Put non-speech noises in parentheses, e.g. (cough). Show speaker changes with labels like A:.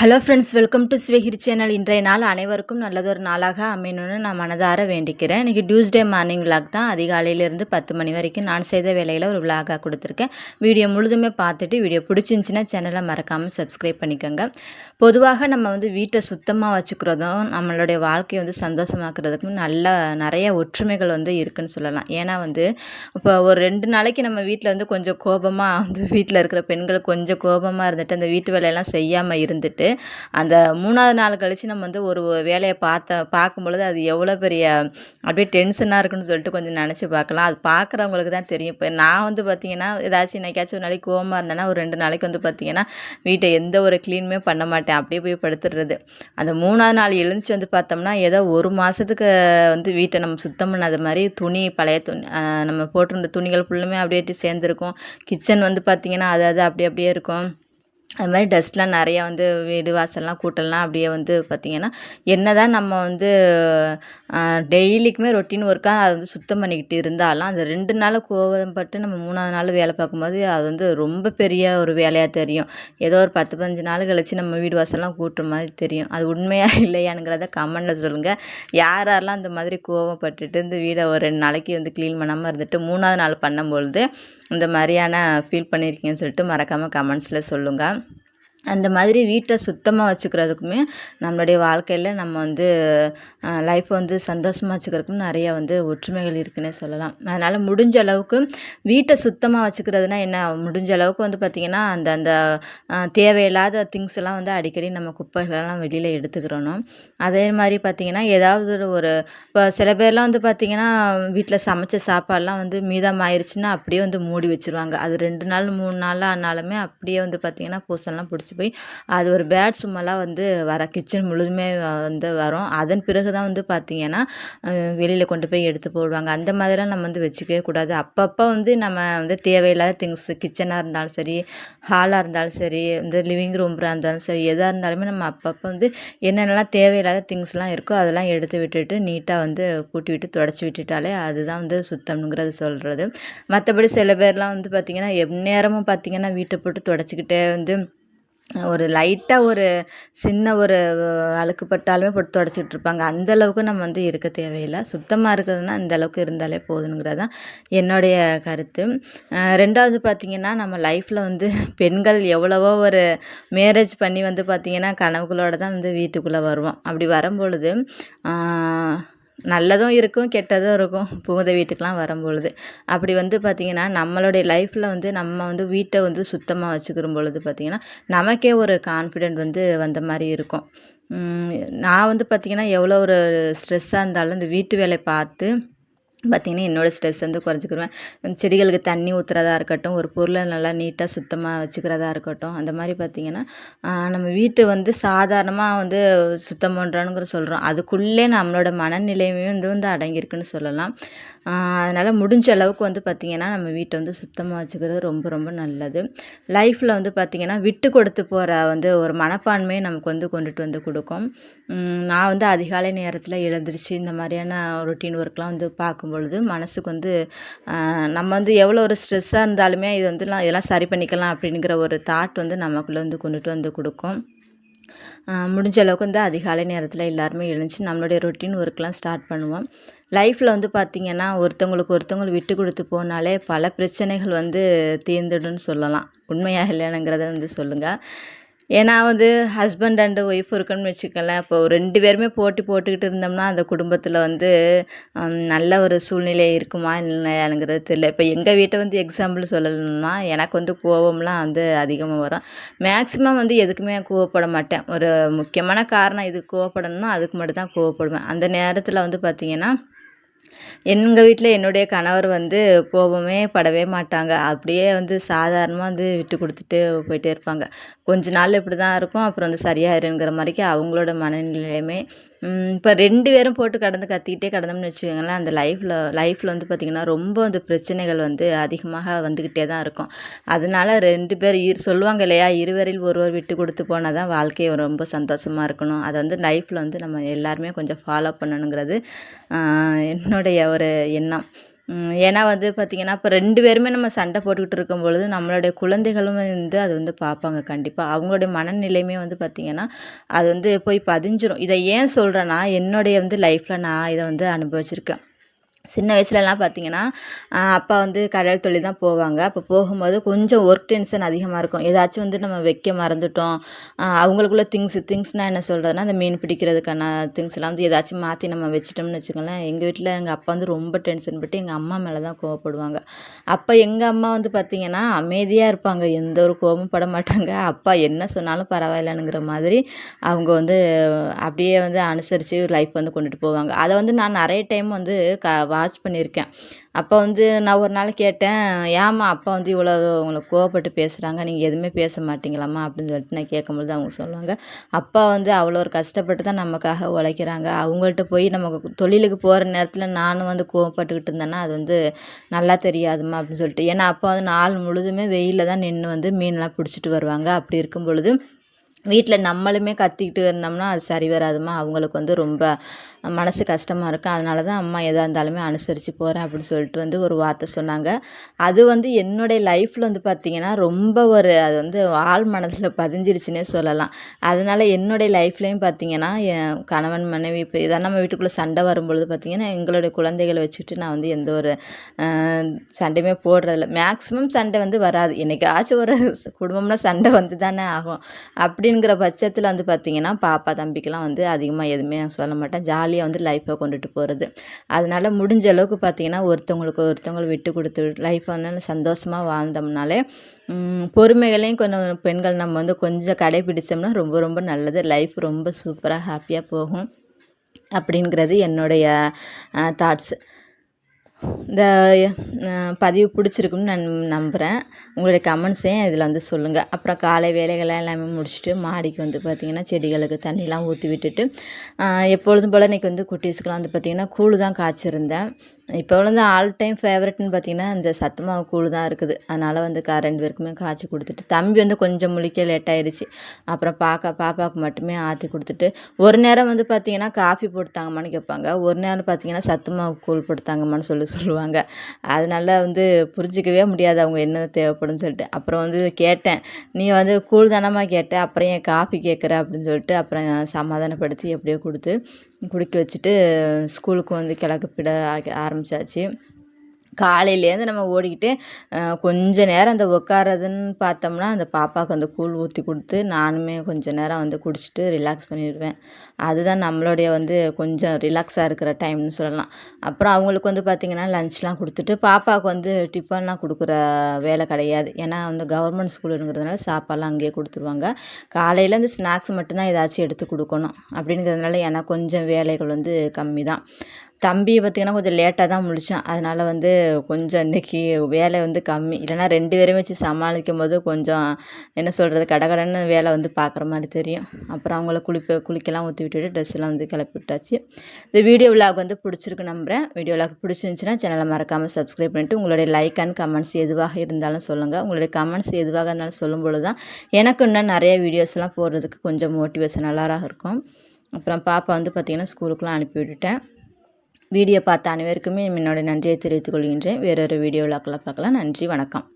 A: Hello friends welcome to Sivagiri channel இன்றைய நாள் அனைவருக்கும் நல்லதொரு நாளாக அமையணும்னு நான் மனதார வேண்டிக்கிறேன். இன்றைக்கி டியூஸ்டே மார்னிங் விளாக் தான். அதிகாலையிலேருந்து பத்து மணி வரைக்கும் நான் செய்த வேலையில் ஒரு விளாகாக கொடுத்துருக்கேன். வீடியோ முழுதுமே பார்த்துட்டு வீடியோ பிடிச்சிருந்துச்சின்னா சேனலை மறக்காமல் சப்ஸ்கிரைப் பண்ணிக்கோங்க. பொதுவாக நம்ம வந்து வீட்டை சுத்தமாக வச்சுக்கிறதும் நம்மளுடைய வாழ்க்கையை வந்து சந்தோஷமாக்குறதுக்கும் நல்ல நிறைய ஒற்றுமைகள் வந்து இருக்குதுன்னு சொல்லலாம். ஏன்னா வந்து இப்போ ஒரு ரெண்டு நாளைக்கு நம்ம வீட்டில் வந்து கொஞ்சம் கோபமாக வந்து வீட்டில் இருக்கிற பெண்கள் கொஞ்சம் கோபமாக இருந்துட்டு அந்த வீட்டு வேலையெல்லாம் செய்யாமல் இருந்துட்டு அந்த மூணாவது நாள் கழித்து நம்ம வந்து ஒரு வேலையை பார்த்த பார்க்கும் பொழுது அது எவ்வளோ பெரிய அப்படியே டென்ஷனாக இருக்குன்னு சொல்லிட்டு கொஞ்சம் நினச்சி பார்க்கலாம். அது பார்க்குறவங்களுக்கு தான் தெரியும். இப்போ நான் வந்து பார்த்திங்கன்னா ஏதாச்சும் இன்றைக்காச்சும் ஒரு நாளைக்கு கோவமாக இருந்தேன்னா ஒரு ரெண்டு நாளைக்கு வந்து பார்த்திங்கன்னா வீட்டை எந்த ஒரு க்ளீனுமே பண்ண மாட்டேன். அப்படியே போய் படுத்துடுறது. அந்த மூணாவது நாள் எழுந்துச்சு வந்து பார்த்தோம்னா ஏதோ ஒரு மாதத்துக்கு வந்து வீட்டை நம்ம சுத்தம் பண்ணாத மாதிரி துணி பழைய துணி நம்ம போட்டிருந்த துணிகள் ஃபுல்லுமே அப்படியே சேர்ந்துருக்கும். கிச்சன் வந்து பார்த்திங்கன்னா அது அது அப்படி அப்படியே இருக்கும். அது மாதிரி டஸ்ட்லாம் நிறையா வந்து வீடு வாசல்லாம் கூட்டலாம் அப்படியே வந்து பார்த்திங்கன்னா என்ன தான் நம்ம வந்து டெய்லிக்குமே ரொட்டீன் ஒர்க்காக அதை வந்து சுத்தம் பண்ணிக்கிட்டு இருந்தாலும் அந்த ரெண்டு நாள் கோவப்பட்டு நம்ம மூணாவது நாள் வேலை பார்க்கும்போது அது வந்து ரொம்ப பெரிய ஒரு வேலையாக தெரியும். ஏதோ ஒரு பத்து பதினஞ்சு நாள் கழித்து நம்ம வீடு வாசல்லாம் கூட்டுற மாதிரி தெரியும். அது உண்மையாக (laughs) இல்லையானுங்கிறத கமெண்டில் சொல்லுங்கள் யார் யாரெல்லாம் அந்த மாதிரி கோவப்பட்டுட்டு இந்த வீடை ஒரு ரெண்டு நாளைக்கு வந்து க்ளீன் பண்ணாமல் இருந்துட்டு மூணாவது நாள் பண்ணும்பொழுது இந்த மாதிரியான ஃபீல் பண்ணியிருக்கீங்கன்னு சொல்லிட்டு மறக்காமல் கமெண்ட்ஸில் சொல்லுங்கள் அந்த மாதிரி வீட்டை சுத்தமாக வச்சுக்கிறதுக்குமே நம்மளுடைய வாழ்க்கையில் நம்ம வந்து லைஃப்பை வந்து சந்தோஷமாக வச்சுக்கிறதுக்கும் நிறைய வந்து ஒற்றுமைகள் இருக்குன்னே சொல்லலாம். அதனால் முடிஞ்ச அளவுக்கு வீட்டை சுத்தமாக வச்சுக்கிறதுனா என்ன? முடிஞ்ச அளவுக்கு வந்து பார்த்திங்கன்னா அந்த அந்த தேவையில்லாத திங்ஸ் எல்லாம் வந்து அடிக்கடி நம்ம குப்பைகளெல்லாம் வெளியில் எடுத்துக்கிறணும். அதே மாதிரி பார்த்திங்கன்னா ஏதாவது ஒரு இப்போ சில பேர்லாம் வந்து பார்த்திங்கன்னா வீட்டில் சமைச்ச சாப்பாடெலாம் வந்து மீதம் ஆயிடுச்சுன்னா அப்படியே வந்து மூடி வச்சுருவாங்க. அது ரெண்டு நாள் மூணு நாள் ஆனாலுமே அப்படியே வந்து பார்த்திங்கன்னா பூசெல்லாம் பிடிச்சி போய் அது ஒரு பேட் சும்மெல்லாம் வந்து வர கிச்சன் முழுதுமே வந்து வரும். அதன் பிறகு தான் வந்து பார்த்திங்கன்னா வெளியில் கொண்டு போய் எடுத்து போடுவாங்க. அந்த மாதிரிலாம் நம்ம வந்து வச்சுக்கவே கூடாது. அப்பப்போ வந்து நம்ம வந்து தேவையில்லாத திங்ஸ் கிச்சனாக இருந்தாலும் சரி ஹாலாக இருந்தாலும் சரி இந்த லிவிங் ரூம்ராக இருந்தாலும் சரி எதாக இருந்தாலுமே நம்ம அப்பப்போ வந்து என்னென்னலாம் தேவையில்லாத திங்ஸ்லாம் இருக்கோ அதெல்லாம் எடுத்து விட்டுட்டு நீட்டாக வந்து கூட்டி விட்டு தொடச்சி விட்டுட்டாலே அதுதான் வந்து சுத்தம்ங்கிறது சொல்கிறது மற்றபடி சில பேர்லாம் வந்து பார்த்திங்கன்னா எந்நேரமும் பார்த்திங்கன்னா வீட்டை போட்டு தொடச்சிக்கிட்டே வந்து ஒரு லைட்டாக ஒரு சின்ன ஒரு அழுக்கு பட்டாலுமே போட்டு தொடச்சிட்டு இருப்பாங்க. அந்த அளவுக்கு நம்ம வந்து இருக்க தேவையில்லை. சுத்தமாக இருக்கிறதுனா அந்தளவுக்கு இருந்தாலே போதுங்கிறது தான் என்னுடைய கருத்து. ரெண்டாவது பார்த்திங்கன்னா நம்ம லைஃப்பில் வந்து பெண்கள் எவ்வளவோ ஒரு மேரேஜ் பண்ணி வந்து பார்த்திங்கன்னா கனவுகளோடு தான் வந்து வீட்டுக்குள்ளே வருவோம். அப்படி வரும்பொழுது நல்லதும் இருக்கும் கெட்டதும் இருக்கும். புகுந்த வீட்டுக்கெலாம் வரும்பொழுது. அப்படி வந்து பார்த்திங்கன்னா நம்மளுடைய லைஃப்பில் வந்து நம்ம வந்து வீட்டை வந்து சுத்தமாக வச்சுக்கிற பொழுது பார்த்திங்கன்னா நமக்கே ஒரு கான்ஃபிடென்ட் வந்து வந்த மாதிரி இருக்கும். நான் வந்து பார்த்திங்கன்னா எவ்வளோ ஒரு ஸ்ட்ரெஸ்ஸாக இருந்தாலும் இந்த வீட்டு வேலை பார்த்து பார்த்திங்கன்னா என்னோடய ஸ்ட்ரெஸ் வந்து குறைச்சிக்கிருவேன் செடிகளுக்கு தண்ணி ஊற்றுறதா இருக்கட்டும் ஒரு பொருளை நல்லா நீட்டாக சுத்தமாக வச்சுக்கிறதா இருக்கட்டும் அந்த மாதிரி பார்த்திங்கன்னா நம்ம வீட்டை வந்து சாதாரணமாக வந்து சுத்தம் பண்ணுறோனுங்கிற சொல்கிறோம் அதுக்குள்ளே நம்மளோட மனநிலையுமே வந்து வந்து அடங்கியிருக்குன்னு சொல்லலாம். அதனால் முடிஞ்ச அளவுக்கு வந்து பார்த்திங்கன்னா நம்ம வீட்டை வந்து சுத்தமாக வச்சுக்கிறது ரொம்ப ரொம்ப நல்லது. லைஃப்பில் வந்து பார்த்திங்கன்னா விட்டு கொடுத்து போகிற வந்து ஒரு மனப்பான்மையை நமக்கு வந்து கொண்டுட்டு வந்து கொடுக்கும். நான் வந்து அதிகாலை நேரத்தில் எழுந்திரிச்சு இந்த மாதிரியான ரொட்டீன் ஒர்க்லாம் வந்து பார்க்கும்போது பொழுது மனசுக்கு வந்து நம்ம வந்து எவ்வளோ ஒரு ஸ்ட்ரெஸ்ஸாக இருந்தாலுமே இது வந்துலாம் இதெல்லாம் சரி பண்ணிக்கலாம் அப்படிங்கிற ஒரு தாட் வந்து நமக்குள்ளே வந்து கொண்டுட்டு வந்து கொடுக்கும். முடிஞ்ச அளவுக்கு வந்து அதிகாலை நேரத்தில் எல்லாருமே எழுந்துச்சு. நம்மளுடைய ரொட்டீன் ஒர்க்லாம் ஸ்டார்ட் பண்ணுவோம். லைஃப்பில் வந்து பார்த்திங்கன்னா ஒருத்தவங்களுக்கு ஒருத்தவங்களை விட்டு கொடுத்து போனாலே பல பிரச்சனைகள் வந்து தீர்ந்துடும்னு சொல்லலாம். உண்மையாக இல்லைனுங்கிறத வந்து சொல்லுங்கள் ஏன்னா வந்து ஹஸ்பண்ட் அண்டு ஒய்ஃப் இருக்குன்னு வச்சுக்கோங்களேன். இப்போ ரெண்டு பேருமே போட்டி போட்டுக்கிட்டு இருந்தோம்னா அந்த குடும்பத்தில் வந்து நல்ல ஒரு சூழ்நிலை இருக்குமா இல்லைங்கிறது தெரியல. இப்போ எங்கள் வீட்டை வந்து எக்ஸாம்பிள் சொல்லணும்னா எனக்கு வந்து கோவம்லாம் வந்து அதிகமாக வரும். மேக்ஸிமம் வந்து எதுக்குமே கோவப்பட மாட்டேன். ஒரு முக்கியமான காரணம் இதுக்கு கோவப்படணும்னா அதுக்கு மட்டும் தான் கோவப்படுவேன். அந்த நேரத்தில் வந்து பார்த்திங்கன்னா எங்கள் வீட்டில் என்னுடைய கணவர் வந்து கோபமே படவே மாட்டாங்க. அப்படியே வந்து சாதாரணமாக வந்து விட்டு கொடுத்துட்டு போயிட்டே இருப்பாங்க. கொஞ்ச நாள் இப்படி தான் இருக்கும். அப்புறம் வந்து சரியாயிருங்கிற மாதிரிக்கு அவங்களோட மனநிலையுமே இப்போ ரெண்டு பேரும் போட்டு கடந்து கத்திக்கிட்டே கடந்தோம்னு வச்சுக்கோங்களேன் அந்த லைஃப்பில் லைஃப்பில் வந்து பார்த்திங்கன்னா ரொம்ப அந்த பிரச்சனைகள் வந்து அதிகமாக வந்துக்கிட்டே தான் இருக்கும். அதனால ரெண்டு பேர் இரு சொல்லுவாங்க இல்லையா இருவரில் ஒருவர் விட்டு கொடுத்து போனால் தான் வாழ்க்கையை ரொம்ப சந்தோஷமாக இருக்கணும். அதை வந்து லைஃப்பில் வந்து நம்ம எல்லாருமே கொஞ்சம் ஃபாலோ பண்ணணுங்கிறது என்னுடைய ஒரு எண்ணம். ஏன்னா வந்து பார்த்திங்கன்னா இப்போ ரெண்டு பேருமே நம்ம சண்டை போட்டுக்கிட்டு இருக்கும் பொழுது நம்மளுடைய குழந்தைகளும் வந்து அது வந்து பார்ப்பாங்க கண்டிப்பாக அவங்களுடைய மனநிலையுமே வந்து பார்த்திங்கன்னா அது வந்து போய் பதிஞ்சிரும். இதை ஏன் சொல்கிறேன்னா என்னுடைய வந்து லைஃப்பில் நான் இதை வந்து அனுபவிச்சிருக்கேன். சின்ன வயசுலலாம் பார்த்தீங்கன்னா அப்பா வந்து கடல் தொழில் தான் போவாங்க. அப்போ போகும்போது கொஞ்சம் ஒர்க் டென்ஷன் அதிகமாக இருக்கும். ஏதாச்சும் வந்து நம்ம வைக்க மறந்துட்டோம். அவங்களுக்குள்ள திங்ஸ் திங்ஸ்னால் என்ன சொல்கிறதுனா அந்த மீன் பிடிக்கிறதுக்கான திங்ஸ்லாம் வந்து ஏதாச்சும் மாற்றி நம்ம வச்சிட்டோம்னு வச்சுக்கோங்களேன் எங்கள் வீட்டில் எங்கள் அப்பா வந்து ரொம்ப டென்ஷன் பட்டு எங்கள் அம்மா மேலே தான் கோவப்படுவாங்க. அப்போ எங்கள் அம்மா வந்து பார்த்திங்கன்னா அமைதியாக இருப்பாங்க. எந்த ஒரு கோபமும் பட மாட்டாங்க. அப்பா என்ன சொன்னாலும் பரவாயில்லனுங்கிற மாதிரி அவங்க வந்து அப்படியே வந்து அனுசரித்து லைஃப் வந்து கொண்டுட்டு போவாங்க. அதை வந்து நான் நிறைய டைம் வந்து க வாட்ச் பண்ணியிருக்கேன். அப்போ வந்து நான் ஒரு நாள் கேட்டேன் ஏம்மா அப்பா வந்து இவ்வளோ உங்களை கோவப்பட்டு பேசுகிறாங்க நீங்கள் எதுவுமே பேச மாட்டீங்களாம்மா? அப்படின்னு சொல்லிட்டு நான் கேட்கும்பொழுது அவங்க சொல்லுவாங்க அப்பா வந்து அவ்வளோ ஒரு கஷ்டப்பட்டு தான் நமக்காக உழைக்கிறாங்க. அவங்கள்ட்ட போய் நம்ம தொழிலுக்கு போகிற நேரத்தில் நானும் வந்து கோவப்பட்டுக்கிட்டு இருந்தேன்னா அது வந்து நல்லா தெரியாதும்மா அப்படின்னு சொல்லிட்டு. ஏன்னா அப்பா வந்து நாள் முழுதுமே வெயிலில் தான் நின்று வந்து மீன்லாம் பிடிச்சிட்டு வருவாங்க. அப்படி இருக்கும் பொழுது வீட்டில் நம்மளுமே கத்திக்கிட்டு இருந்தோம்னா அது சரி வராதும்மா. அவங்களுக்கு வந்து ரொம்ப மனசு கஷ்டமாக இருக்கும். அதனால தான் அம்மா எதாக இருந்தாலுமே அனுசரித்து போகிறேன் அப்படின்னு சொல்லிட்டு வந்து ஒரு வார்த்தை சொன்னாங்க. அது வந்து என்னுடைய லைஃப்பில் வந்து பார்த்திங்கன்னா ரொம்ப ஒரு அது வந்து ஆள் மனதில் பதிஞ்சிருச்சுன்னே சொல்லலாம். அதனால் என்னுடைய லைஃப்லேயும் பார்த்திங்கன்னா என் கணவன் மனைவி இப்போ இதான் நம்ம வீட்டுக்குள்ளே சண்டை வரும்பொழுது பார்த்திங்கன்னா எங்களுடைய குழந்தைகளை வச்சுட்டு நான் வந்து எந்த ஒரு சண்டையுமே போடுறதில்ல. மேக்ஸிமம் சண்டை வந்து வராது. என்னைக்காச்சும் ஒரு குடும்பம்னா சண்டை வந்து தானே ஆகும். அப்படின்னு அப்படிங்கிற பட்சத்தில் வந்து பார்த்திங்கன்னா பாப்பா தம்பிக்கெலாம் வந்து அதிகமாக எதுவுமே நான் சொல்ல மாட்டேன். ஜாலியாக வந்து லைஃப்பை கொண்டுட்டு போகிறது அதனால் முடிஞ்ச அளவுக்கு பார்த்திங்கன்னா ஒருத்தவங்களுக்கு ஒருத்தவங்களை விட்டு கொடுத்து லைஃப்பை வந்து சந்தோஷமாக வாழ்ந்தோம்னாலே பொறுமைகளையும் கொஞ்சம் பெண்கள் நம்ம வந்து கொஞ்சம் கடைபிடிச்சோம்னா ரொம்ப ரொம்ப நல்லது. லைஃப் ரொம்ப சூப்பராக ஹாப்பியாக போகும். அப்படிங்கிறது என்னுடைய தாட்ஸ் இந்த பதிவு பிடிச்சிருக்குன்னு நான் நம்புகிறேன் உங்களுடைய கமெண்ட்ஸையும் இதில் வந்து சொல்லுங்கள் அப்புறம் காலை வேலைகளை எல்லாமே முடிச்சுட்டு மாடிக்கு வந்து பார்த்திங்கன்னா செடிகளுக்கு தண்ணிலாம் ஊற்றி விட்டுட்டு எப்பொழுதும் போல் இன்றைக்கி வந்து குட்டீஸ்க்கெலாம் வந்து பார்த்திங்கன்னா கூழ் தான் காய்ச்சிருந்தேன். இப்போ வந்து ஆல் டைம் ஃபேவரட்னு பார்த்திங்கன்னா இந்த சத்து மாவு கூழ் தான் இருக்குது. அதனால் வந்து கா ரெண்டு பேருக்குமே காய்ச்சி கொடுத்துட்டு தம்பி வந்து கொஞ்சம் முழிக்க லேட் ஆயிடுச்சு அப்புறம் பாக்கா பாப்பாவுக்கு மட்டுமே ஆற்றி கொடுத்துட்டு ஒரு நேரம் வந்து பார்த்திங்கன்னா காஃபி போட்டுத்தாங்கம்மான்னு கேட்பாங்க. ஒரு நேரம் பார்த்திங்கன்னா சத்து மாவு கூழ் போட்டுத்தாங்கம்மான்னு சொல்லி சொல்லுவாங்க. அதனால வந்து புரிஞ்சிக்கவே முடியாது அவங்க என்ன தேவைப்படும்னு சொல்லிட்டு. அப்புறம் வந்து கேட்டேன். நீ வந்து கூழ் தானம்மா கேட்ட? அப்புறம் ஏன் காஃபி கேட்குற? அப்படின்னு சொல்லிட்டு அப்புறம் சமாதானப்படுத்தி எப்படியோ கொடுத்து குடிக்க வச்சுட்டு ஸ்கூலுக்கு வந்து கிழக்கு பிட ஆரம்பி ஆரம்பித்தாச்சு காலையிலேருந்து நம்ம ஓடிக்கிட்டு கொஞ்சம் கொஞ்ச நேரம் அந்த உட்காரதுன்னு பார்த்தோம்னா அந்த பாப்பாவுக்கு அந்த கூழ் ஊற்றி கொடுத்து நானுமே கொஞ்ச நேரம் வந்து குடிச்சிட்டு ரிலாக்ஸ் பண்ணிடுவேன் அதுதான் நம்மளுடைய வந்து கொஞ்சம் ரிலாக்ஸாக இருக்கிற டைம்னு சொல்லலாம். அப்புறம் அவங்களுக்கு வந்து பார்த்திங்கன்னா லஞ்ச்லாம் கொடுத்துட்டு பாப்பாவுக்கு வந்து டிஃபன்லாம் கொடுக்குற வேலை கிடையாது. ஏன்னா வந்து கவர்மெண்ட் ஸ்கூலுங்கிறதுனால சாப்பாடுலாம் அங்கேயே கொடுத்துருவாங்க. காலையில் இந்த ஸ்நாக்ஸ் மட்டும்தான் ஏதாச்சும் எடுத்து கொடுக்கணும். அப்படிங்கிறதுனால ஏன்னா கொஞ்சம் வேலைகள் வந்து கம்மி தான் தம்பி பார்த்திங்கன்னா கொஞ்சம் லேட்டாக தான் முழிச்சான். அதனால் வந்து கொஞ்சம் இன்றைக்கி வேலை வந்து கம்மி. இல்லைன்னா ரெண்டு பேரையும் வச்சு சமாளிக்கும் போது கொஞ்சம் என்ன சொல்கிறது கடகடன்னு வேலை வந்து பார்க்குற மாதிரி தெரியும். அப்புறம் அவங்கள குளிப்ப குளிக்கலாம் ஊற்றி விட்டுட்டு ட்ரெஸ் எல்லாம் வந்து கிளப்பி விட்டாச்சு. இந்த வீடியோ விலாக் வந்து பிடிச்சிருக்கு நம்புகிறேன் வீடியோ விலாக் பிடிச்சிருந்துச்சுன்னா சேனலை மறக்காமல் சப்ஸ்கிரைப் பண்ணிவிட்டு உங்களுடைய லைக் அண்ட் கமெண்ட்ஸ் எதுவாக இருந்தாலும் சொல்லுங்கள் உங்களுடைய கமெண்ட்ஸ் எதுவாக இருந்தாலும் சொல்லும்பொழுது தான் எனக்கு இன்னும் நிறைய வீடியோஸ்லாம் போடுறதுக்கு கொஞ்சம் மோட்டிவேஷனலாக இருக்கும். அப்புறம் பாப்பா வந்து பார்த்திங்கன்னா ஸ்கூலுக்குலாம் அனுப்பி விட்டுட்டேன். வீடியோ பார்த்த அனைவருக்குமே என்னோட நன்றியை தெரிவித்துக் கொள்கின்றேன். வேறொரு வீடியோவில் பார்க்கலாம். நன்றி வணக்கம்.